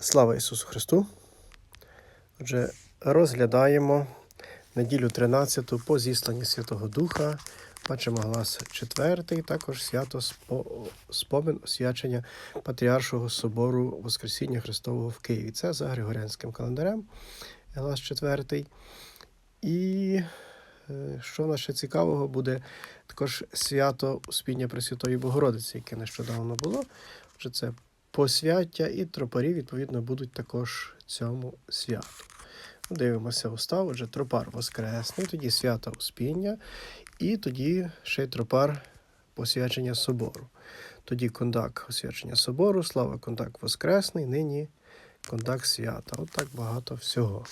Слава Ісусу Христу! Отже, розглядаємо неділю 13 по зісланні Святого Духа. Бачимо глас 4, також свято спо- спомин освячення Патріаршого собору Воскресіння Христового в Києві. Це за Григоріанським календарем, глас 4. І е, що нас ще цікавого буде також свято Успіння Пресвятої Богородиці, яке нещодавно було. Отже, це посвяття і тропарі, відповідно, будуть також цьому святу. Дивимося устав, отже, тропар Воскресний, тоді свято Успіння, і тоді ще й тропар посвячення собору. Тоді кондак освячення собору, слава кондак Воскресний, нині кондак свята. От так багато всього.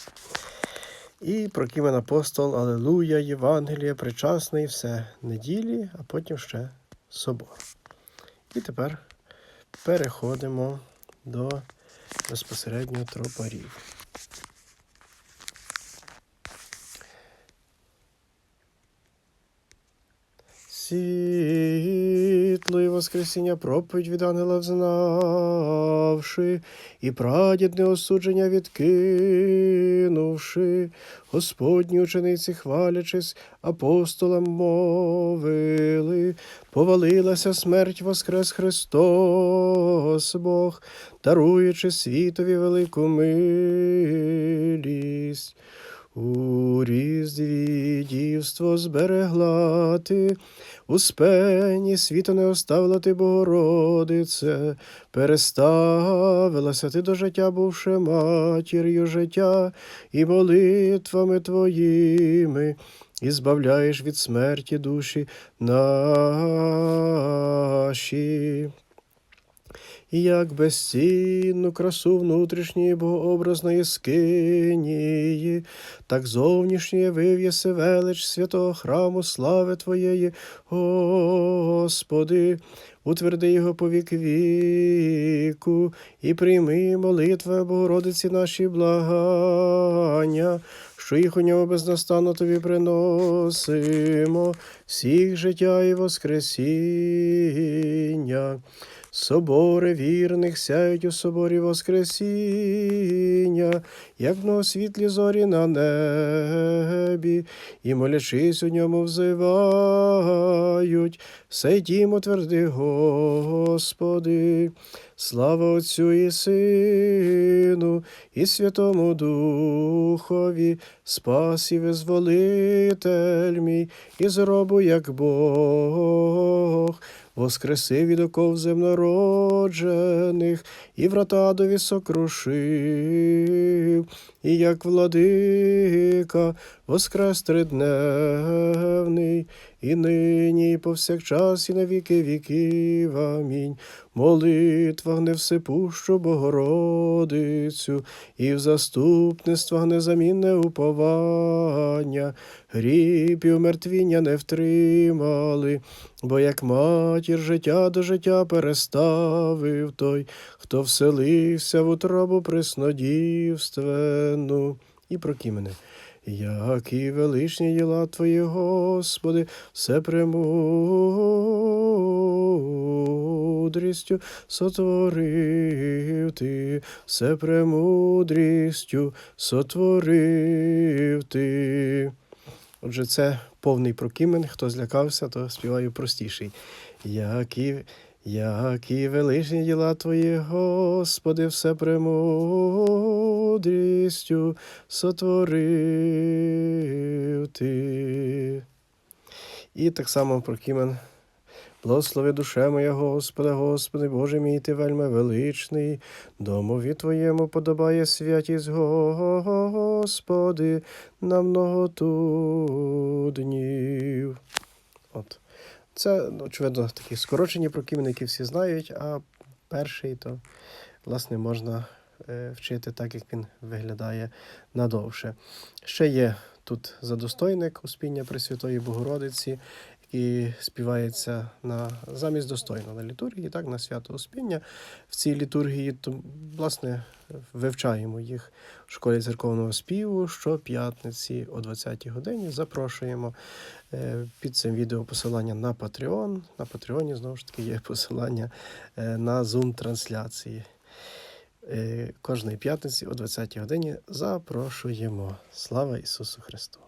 І прокимен апостол, Алелуя, Євангеліє, причасний, все неділі, а потім ще собор. І тепер переходимо до безпосередньо тропарів. Світло і Воскресіння проповідь від ангела взнавши, і прадідне осудження відкинувши, Господні учениці, хвалячись, апостолам мовили, повалилася смерть воскрес Христос Бог, даруючи світові велику милість. У різдві дівство зберегла ти, у спені світу не оставила ти, Богородице, переставилася ти до життя, бувши матір'ю життя, і молитвами твоїми, і збавляєш від смерті душі наші. І як безцінну красу внутрішньої богообразної скинії, так зовнішнє вив'єси велич святого храму слави Твоєї, Господи, утверди його по вік віку, і прийми молитви Богородиці наші благання, що їх у ньому безнастанно тобі приносимо, всіх життя і воскресіння. Собори вірних сяють у соборі Воскресіння, як на світлі зорі на небі, і молячись у ньому взивають, сей дім утверди, Господи. Слава Отцю і Сину, і Святому Духові, спас і визволитель мій, і зробу, як Бог, воскреси від оков земнороджених, і врата дові сокрушив, і як владика воскрес тридневний, і нині, і повсякчас, і на віки віків. Амінь. Молитвах невсипущу Богородицю, і в заступництвах незамінне уповання, гріб і умертвіння не втримали, бо як матір життя до життя переставив той, хто вселився в утробу преснодівственну. І прокимене. Які величні діла Твої, Господи, все премудрістю сотворив Ти, все премудрістю сотворив Ти. Отже, це повний прокимен. Хто злякався, то співаю простіший. Які, які величні діла Твої, Господи, все премудрістю сотворив Ти. І так само прокимен. Благослови душе моя, Господа, Господи, Боже мій, Ти вельми величний, домові Твоєму подобає святість, Господи, на многоту днів. От. Це, ну, очевидно, такі скорочені прокимени, які всі знають, а перший то, власне, можна е, вчити так, як він виглядає надовше. Ще є тут задостойник Успіння Пресвятої Богородиці, який співається на замість достойно на літургії, так, на свято Успіння. В цій літургії, то, власне, вивчаємо їх в школі церковного співу щоп'ятниці о 20-й годині. Запрошуємо Е, під цим відео посилання на Patreon. На Patreon, знову ж таки, є посилання е, на Zoom-трансляції. Е, кожної п'ятниці о 20 годині запрошуємо. Слава Ісусу Христу!